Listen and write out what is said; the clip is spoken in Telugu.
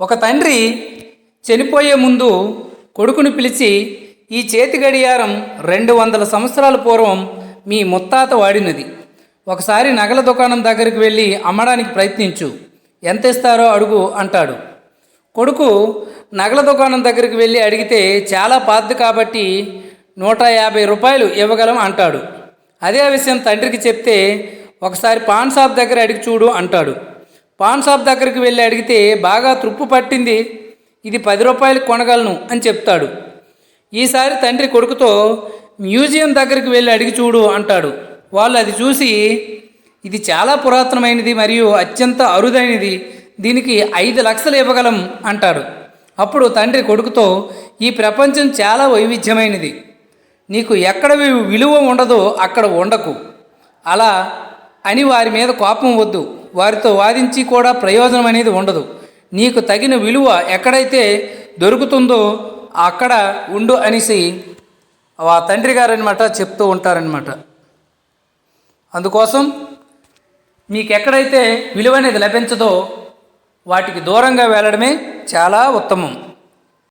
ఒక తండ్రి చనిపోయే ముందు కొడుకుని పిలిచి ఈ చేతి గడియారం రెండు వందల సంవత్సరాల పూర్వం మీ ముత్తాత వాడినది. ఒకసారి నగల దుకాణం దగ్గరికి వెళ్ళి అమ్మడానికి ప్రయత్నించు. ఎంత ఇస్తారో అడుగు అంటాడు. కొడుకు నగల దుకాణం దగ్గరికి వెళ్ళి అడిగితే చాలా పాతది కాబట్టి నూట యాభై రూపాయలు ఇవ్వగలం అంటాడు. అదే విషయం తండ్రికి చెప్తే ఒకసారి పాన్ షాప్ దగ్గర అడిగి చూడు అంటాడు. పాన్ షాప్ దగ్గరికి వెళ్ళి అడిగితే బాగా తృప్పు పట్టింది. ఇది పది రూపాయలు కొనగలను అని చెప్తాడు. ఈసారి తండ్రి కొడుకుతో మ్యూజియం దగ్గరికి వెళ్ళి అడిగి చూడు అంటాడు. వాళ్ళు అది చూసి ఇది చాలా పురాతనమైనది మరియు అత్యంత అరుదైనది. దీనికి ఐదు లక్షలు ఇవ్వగలం అంటాడు. అప్పుడు తండ్రి కొడుకుతో ఈ ప్రపంచం చాలా వైవిధ్యమైనది. నీకు ఎక్కడ విలువ ఉండదో అక్కడ ఉండకు అలా అని వారి మీద కోపం వద్దు. వారితో వాదించి కూడా ప్రయోజనం అనేది ఉండదు. నీకు తగిన విలువ ఎక్కడైతే దొరుకుతుందో అక్కడ ఉండు అనేసి ఆ తండ్రి గారు అనమాట చెప్తూ ఉంటారనమాట అందుకోసం మీకు ఎక్కడైతే విలువ అనేది లభించదో వాటికి దూరంగా వెళ్ళడమే చాలా ఉత్తమం.